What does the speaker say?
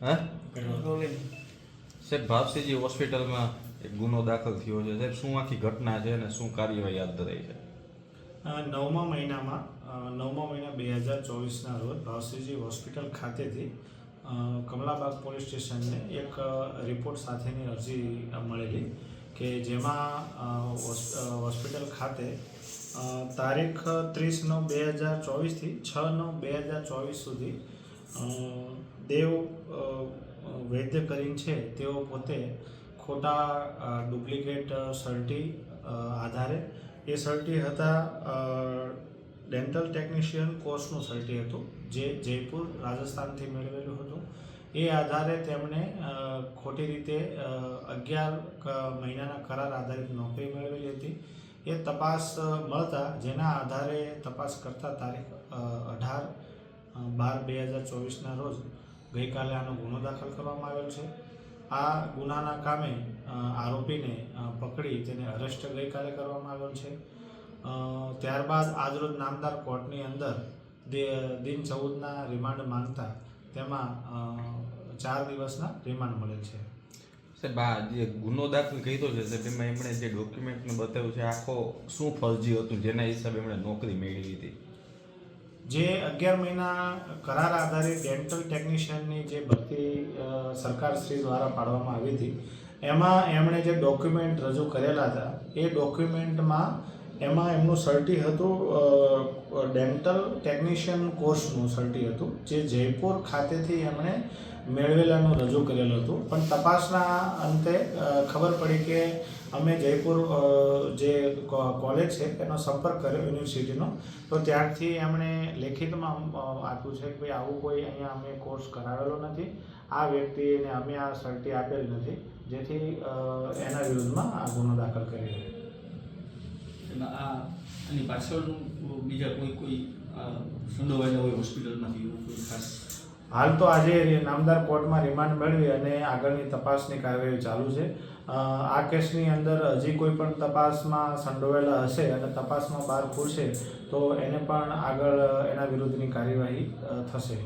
હા? સાહેબ ભાવસિંહજી હોસ્પિટલમાં એક ગુનો દાખલ થયો છે. સાહેબ શું આખી ઘટના છે અને શું કાર્યવાહી હાથ ધરાઈ છે? નવમા મહિનામાં નવમા મહિના બે હજાર ચોવીસના રોજ ભાવસિંહજી હોસ્પિટલ ખાતેથી કમલાબાગ પોલીસ સ્ટેશનને એક રિપોર્ટ સાથેની અરજી મળેલી કે જેમાં હોસ્પિટલ ખાતે તારીખ ત્રીસ નવ બે હજાર ચોવીસથી છ નવ બે હજાર ચોવીસ સુધી દેવ વૈદ્ય કરીને છે, તેઓ પોતે ખોટા ડુપ્લિકેટ સર્ટી આધારે. એ સર્ટી હતા ડેન્ટલ ટેકનિશિયન કોર્સનું સર્ટી હતું, જે જયપુર, રાજસ્થાનથી મેળવેલું હતું. એ આધારે તેમણે ખોટી રીતે અગિયાર મહિનાના કરાર આધારિત નોકરી મેળવેલી હતી. એ તપાસ મળતા, જેના આધારે તપાસ કરતા તારીખ અઢાર બાર બે હજાર ચોવીસના રોજ ગઈકાલે આનો ગુનો દાખલ કરવામાં આવેલ છે. આ ગુનાના કામે આરોપીને પકડી તેને અરેસ્ટ ગઈકાલે કરવામાં આવ્યો છે. ત્યારબાદ આજરોજ નામદાર કોર્ટની અંદર દિન ચૌદના રિમાન્ડ માંગતા તેમાં ચાર દિવસના રિમાન્ડ મળેલ છે. સાહેબ જે ગુનો દાખલ કર્યો છે એમાં એમણે જે ડોક્યુમેન્ટને બતાવ્યું છે, આખો શું ફરજી હતું, જેના હિસાબે એમણે નોકરી મેળવી હતી? જે અગિયાર મહિના કરાર આધારિત ડેન્ટલ ટેકનિશિયનની જે ભરતી સરકારશ્રી દ્વારા પાડવામાં આવી હતી, એમાં એમણે જે ડોક્યુમેન્ટ રજૂ કરેલા હતા, એ ડોક્યુમેન્ટમાં એમાં એમનું સર્ટી હતું ડેન્ટલ ટેકનિશિયન કોર્સનું સર્ટી હતું, જે જયપુર ખાતેથી એમણે મેળવેલાનું રજૂ કરેલું હતું. પણ તપાસના અંતે ખબર પડી કે અમે જયપુર જે કોલેજ છે, એનો સંપર્ક કર્યો યુનિવર્સિટીનો તો ત્યારથી એમણે લેખિતમાં આપ્યું છે કે ભાઈ, આવું કોઈ અહીંયા અમે કોર્સ કરાવેલો નથી. આ વ્યક્તિને અમે આ સર્ટી આપેલ નથી. જેથી એના વિરુદ્ધમાં આ ગુનો દાખલ કરી આ એની પાછળનું બીજા કોઈ કોઈ સંડોવાયેલા હોય હોસ્પિટલમાંથી એવું કોઈ ખાસ? હાલ તો આજે નામદાર કોર્ટમાં રિમાન્ડ મેળવી અને આગળની તપાસની કાર્યવાહી ચાલુ છે. આ કેસની અંદર હજી કોઈ પણ તપાસમાં સંડોવાયેલા હશે અને તપાસમાં બહાર ખુલશે, તો એને પણ આગળ એના વિરુદ્ધની કાર્યવાહી થશે.